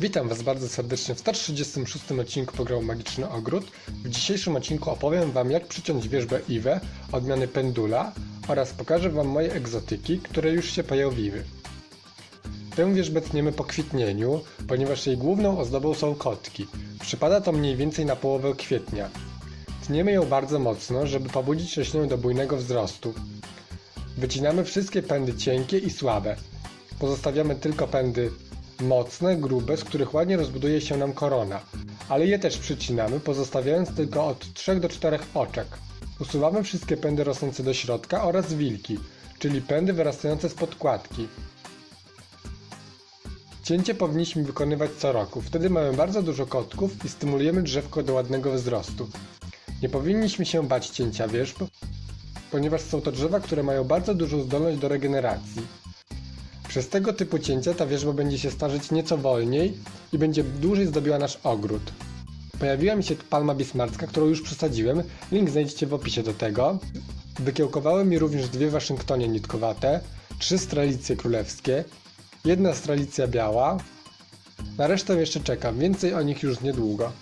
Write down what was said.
Witam Was bardzo serdecznie w 136 odcinku programu Magiczny Ogród. W dzisiejszym odcinku opowiem Wam jak przyciąć wierzbę Iwę odmiany pendula oraz pokażę Wam moje egzotyki, które już się pojawiły. Tę wierzbę tniemy po kwitnieniu, ponieważ jej główną ozdobą są kotki. Przypada to mniej więcej na połowę kwietnia. Tniemy ją bardzo mocno, żeby pobudzić roślinę do bujnego wzrostu. Wycinamy wszystkie pędy cienkie i słabe. Pozostawiamy tylko pędy mocne, grube, z których ładnie rozbuduje się nam korona, ale je też przycinamy, pozostawiając tylko od 3 do 4 oczek. Usuwamy wszystkie pędy rosnące do środka oraz wilki, czyli pędy wyrastające z podkładki. Cięcie powinniśmy wykonywać co roku, wtedy mamy bardzo dużo kotków i stymulujemy drzewko do ładnego wzrostu. Nie powinniśmy się bać cięcia wierzb, ponieważ są to drzewa, które mają bardzo dużą zdolność do regeneracji. Przez tego typu cięcia ta wierzba będzie się starzeć nieco wolniej i będzie dłużej zdobiła nasz ogród. Pojawiła mi się palma bismarcka, którą już przesadziłem, link znajdziecie w opisie do tego. Wykiełkowały mi również dwie Waszyngtonie nitkowate, trzy stralicje królewskie, jedna stralicja biała. Na resztę jeszcze czekam, więcej o nich już niedługo.